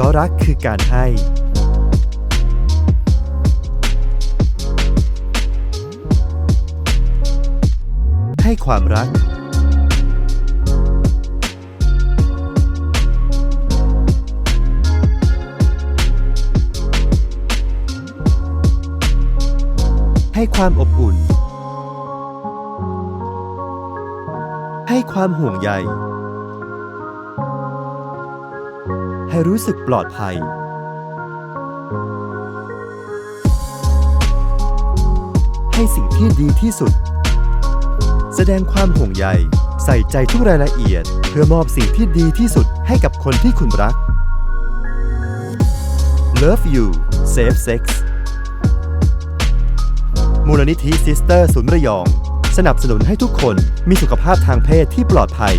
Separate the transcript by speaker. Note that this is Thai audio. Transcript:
Speaker 1: ราะรักคือการให้ ให้ความรัก ให้ความอบอุ่น ให้ความห่วงใย ให้รู้สึกปลอดภัย ให้สิ่งที่ดีที่สุด แสดงความห่วงใย ใส่ใจทุกรายละเอียด เพื่อมอบสิ่งที่ดีที่สุดให้กับคนที่คุณรัก Love You Safe Sex มูลนิธิซิสเตอร์ศูนย์ระยอง สนับสนุนให้ทุกคนมีสุขภาพทางเพศที่ปลอดภัย